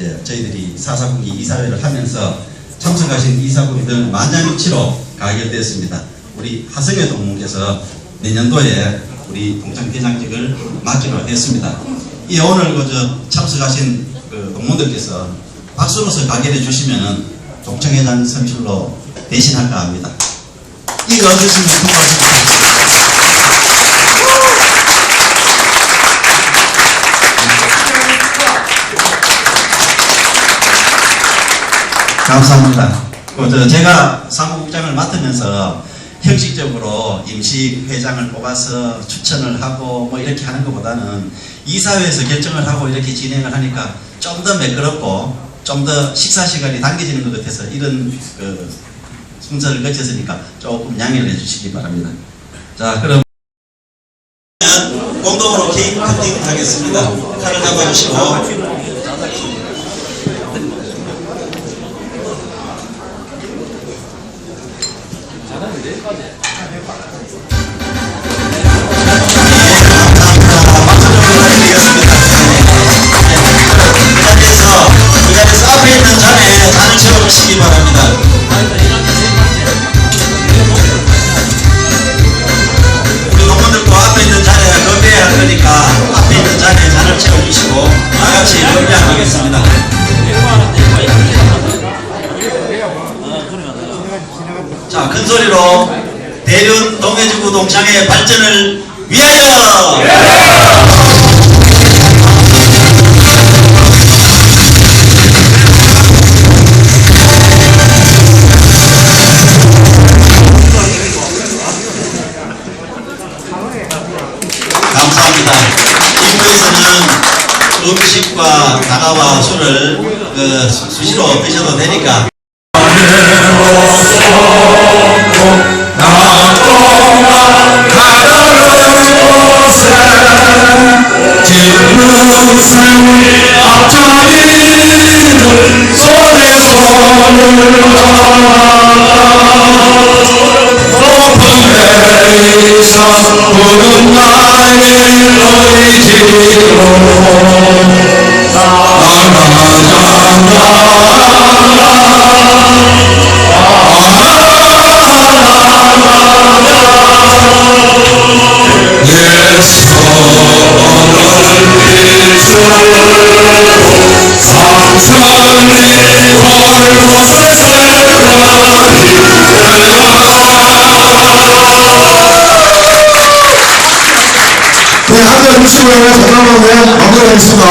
예, 저희들이 사사분기 이사회를 하면서 참석하신 이사분들 만장일치로 가결되었습니다. 우리 하성의 동문께서 내년도에 우리 동창대장직을 맡기로 했습니다. 이 오늘 그저 참석하신 그 동문들께서 박수로서 가결해 주시면은 동창회장 선출로 대신할까 합니다. 이거 어떠시면 고맙습니다. 감사합니다. 그저 제가 사무국장을 맡으면서 형식적으로 임시 회장을 뽑아서 추천을 하고 뭐 이렇게 하는 것보다는 이사회에서 결정을 하고 이렇게 진행을 하니까 좀 더 매끄럽고 좀 더 식사 시간이 당겨지는 것 같아서 이런 그 순서를 거쳤으니까 조금 양해를 해주시기 바랍니다. 자, 그럼 공동으로 케이크 커팅 하겠습니다. 칼을 잡아주시고. 채워주시기 바랍니다. 우리 농민들도 앞에 있는 자리에 건배해야 할 거니까 앞에 있는 자리에 잔을 채워주시고 다 같이 건배하겠습니다. 자, 큰 소리로 대륜 동해주구 동창의 발전을 위하여! 감사합니다. 입구에서는 음식과 다가와 술을 그 수- 수시로 드셔도 되니까 부른 나의 의지로 네, 한대 주시고요. 잠깐만요. 마무리하겠습니다.